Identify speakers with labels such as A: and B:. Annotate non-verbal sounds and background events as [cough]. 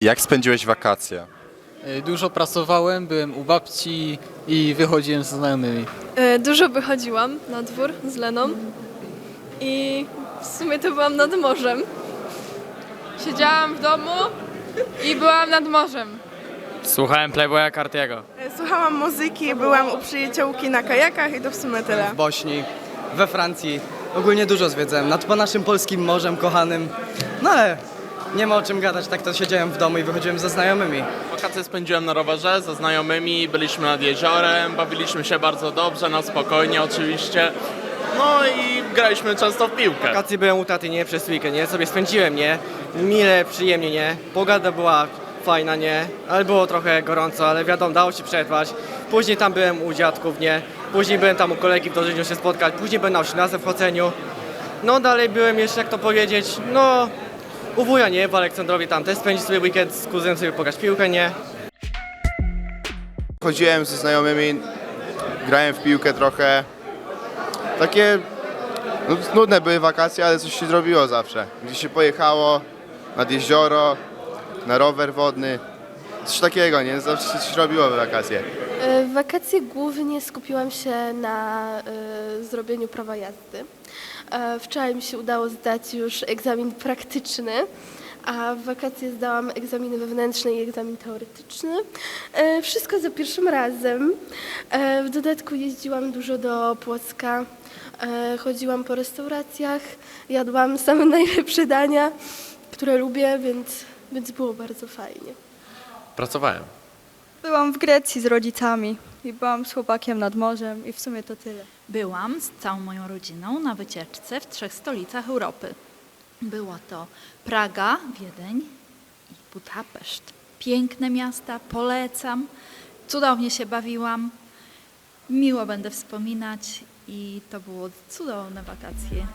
A: Jak spędziłeś wakacje?
B: Y, Dużo pracowałem, byłem u babci i wychodziłem ze znajomymi.
C: E, Dużo wychodziłam na dwór z Leną i w sumie to byłam nad morzem.
D: Siedziałam w domu i byłam nad morzem.
E: Słuchałem Playboya Cartiego.
F: Słuchałam muzyki, byłam u przyjaciółki na kajakach i to w sumie tyle.
G: w Bośni, we Francji. Ogólnie dużo zwiedzałem, nad po naszym polskim morzem kochanym. No ale nie ma o czym gadać, tak to siedziałem w domu i wychodziłem ze znajomymi.
H: Wakacje spędziłem na rowerze ze znajomymi, byliśmy nad jeziorem, bawiliśmy się bardzo dobrze, na spokojnie oczywiście. No i graliśmy często w piłkę.
I: wakacje byłem u taty, nie? Przez weekend, nie? Sobie spędziłem, nie? Mile, przyjemnie, nie? Pogoda była fajna, nie? Ale było trochę gorąco, ale wiadomo, dało się przetrwać. Później tam byłem u dziadków, nie? Później byłem tam u kolegi w Dożyniu się spotkać, później byłem na 18 w Choceniu. No dalej byłem jeszcze, jak to powiedzieć, no... U wuja, nie? W Aleksandrowie tam też spędzić sobie weekend z kuzynem sobie pograć piłkę, nie?
A: Chodziłem ze znajomymi, grałem w piłkę trochę. Takie no, nudne były wakacje, ale coś się zrobiło zawsze. Gdzieś się pojechało nad jezioro, na rower wodny. Coś takiego, nie? Zawsze się coś robiło w wakacje.
J: E, W wakacje głównie skupiłam się na e, zrobieniu prawa jazdy. E, Wczoraj mi się udało zdać już egzamin praktyczny, a w wakacje zdałam egzaminy wewnętrzne i egzamin teoretyczny. E, Wszystko za pierwszym razem. E, W dodatku jeździłam dużo do Płocka, chodziłam po restauracjach, jadłam same [laughs] najlepsze dania, które lubię, więc, więc było bardzo fajnie.
E: Pracowałem.
F: Byłam w Grecji z rodzicami i byłam z chłopakiem nad morzem i w sumie to tyle.
K: Byłam z całą moją rodziną na wycieczce w trzech stolicach Europy. Było to Praga, Wiedeń i Budapeszt. Piękne miasta, polecam. Cudownie się bawiłam. Miło będę wspominać i to było cudowne wakacje.